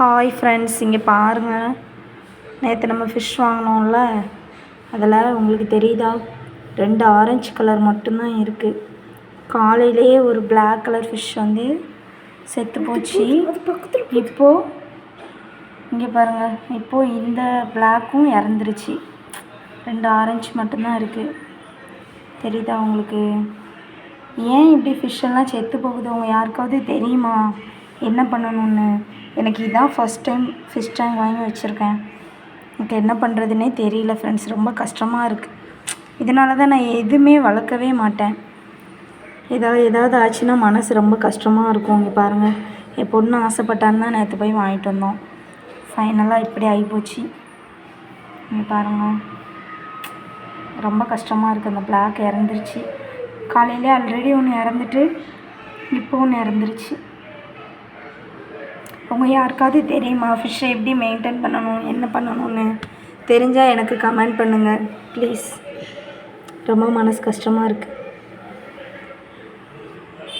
Hi friends இங்கே பாருங்கள் நேற்று நம்ம ஃபிஷ் வாங்கினோம்ல. அதில் உங்களுக்கு தெரியுதா? ரெண்டு ஆரஞ்சு கலர் மட்டும்தான் இருக்குது காலையிலேயே ஒரு Black கலர் ஃபிஷ் வந்து செத்து போச்சு. இப்போது இங்கே பாருங்கள் இப்போது இந்த பிளாக்கும் இறந்துருச்சு. ரெண்டு ஆரஞ்சு மட்டும்தான் இருக்குது தெரியுதா உங்களுக்கு? ஏன் இப்படி ஃபிஷ் எல்லாம் செத்து போகுது? உங்க யாருக்காவது தெரியுமா? என்ன பண்ணணும்னு? எனக்கு இதான் ஃபஸ்ட் டைம் ஃபிஷ் டேங்க் வாங்கி வச்சுருக்கேன். எனக்கு என்ன பண்ணுறதுனே தெரியல ஃப்ரெண்ட்ஸ் ரொம்ப கஷ்டமாக இருக்குது இதனால தான் நான் எதுவுமே வளர்க்கவே மாட்டேன். ஏதாவது ஏதாவது ஆச்சுன்னா மனசு ரொம்ப கஷ்டமாக இருக்கும் இங்கே பாருங்கள் என் பொண்ணு ஆசைப்பட்டான்னு தான் நேற்று போய் வாங்கிட்டு வந்தோம். ஃபைனலாக இப்படி ஆகிப்போச்சு இங்கே பாருங்கள் ரொம்ப கஷ்டமாக இருக்குது அந்த பிளாக் இறந்துருச்சு. காலையிலே ஆல்ரெடி ஒன்று இறந்துட்டு இப்போ ஒன்று இறந்துருச்சு. உங்கள் யாருக்காவது தெரியுமா? ஃபிஷ்ஷை எப்படி மெயின்டைன் பண்ணணும் என்ன பண்ணணும்னு? தெரிஞ்சால் எனக்கு கமெண்ட் பண்ணுங்கள் ப்ளீஸ் ரொம்ப மனசு கஷ்டமாக இருக்குது